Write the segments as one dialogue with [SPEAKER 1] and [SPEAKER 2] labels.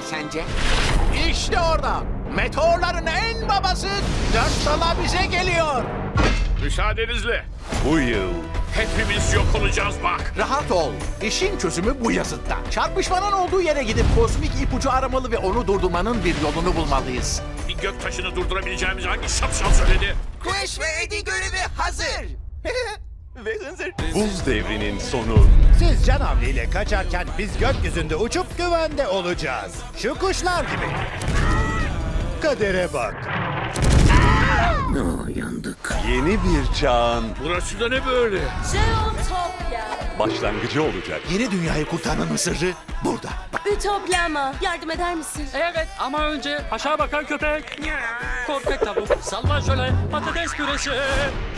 [SPEAKER 1] sence?
[SPEAKER 2] İşte orada. Meteorların en babası dört dala bize geliyor.
[SPEAKER 3] Müsaadenizle.
[SPEAKER 4] Bu yıl
[SPEAKER 3] Hepimiz yok olacağız bak.
[SPEAKER 2] Rahat ol. İşin çözümü bu yazıtta. Çarpışmanın olduğu yere gidip kozmik ipucu aramalı ve onu durdurmanın bir yolunu bulmalıyız.
[SPEAKER 3] Bir gök taşını durdurabileceğimiz hangi şapşal söyledi?
[SPEAKER 1] Kuş ve Eddie görevi hazır.
[SPEAKER 2] ve hınzır.
[SPEAKER 4] buz devrinin sonu
[SPEAKER 5] Siz canavliyle kaçarken biz gökyüzünde uçup güvende olacağız. Şu kuşlar gibi. Kadere bak.
[SPEAKER 4] yeni bir çağın
[SPEAKER 3] Burası da ne böyle?
[SPEAKER 6] Zeotopya.
[SPEAKER 4] başlangıcı olacak.
[SPEAKER 2] Yeni dünyayı kurtarmanın sırrı burada.
[SPEAKER 6] Ütopya mı? Yardım eder misin?
[SPEAKER 7] Evet ama önce aşağı bakan köpek. Korkak tavuk, salma şöyle, patates püresi.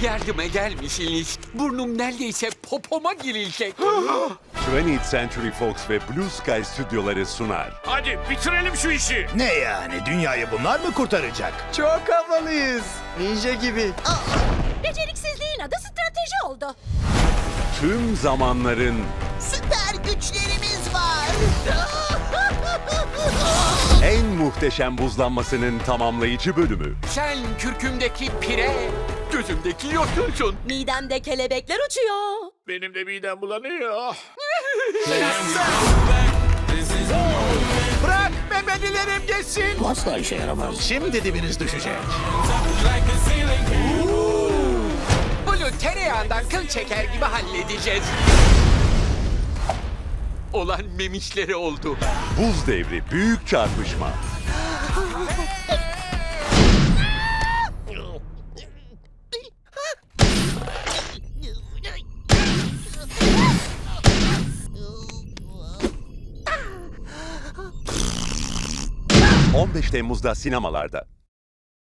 [SPEAKER 1] Yardım eder misiniz? Burnum neredeyse popoma girecek.
[SPEAKER 4] 20th Century Fox ve Blue Sky stüdyoları sunar.
[SPEAKER 3] Hadi bitirelim şu işi.
[SPEAKER 5] Ne yani dünyayı bunlar mı kurtaracak?
[SPEAKER 2] Çok havalıyız. Ninja gibi.
[SPEAKER 6] Beceriksizliğin adı strateji oldu.
[SPEAKER 4] Tüm zamanların
[SPEAKER 1] Süper güçlerimiz var.
[SPEAKER 4] En muhteşem buzlanmasının tamamlayıcı bölümü.
[SPEAKER 1] Sen kürkümdeki pire, gözümdeki yosunsun.
[SPEAKER 6] Midemde kelebekler uçuyor.
[SPEAKER 3] Benim de midem bulanıyor.
[SPEAKER 2] Bırak bebelilerim geçsin. Bu asla işe yaramaz. Şimdi dibiniz düşecek.
[SPEAKER 1] Bunu tereyağından kıl çeker gibi halledeceğiz. Olan memişleri oldu.
[SPEAKER 4] Buz devri büyük çarpışma. ...15 Temmuz'da sinemalarda.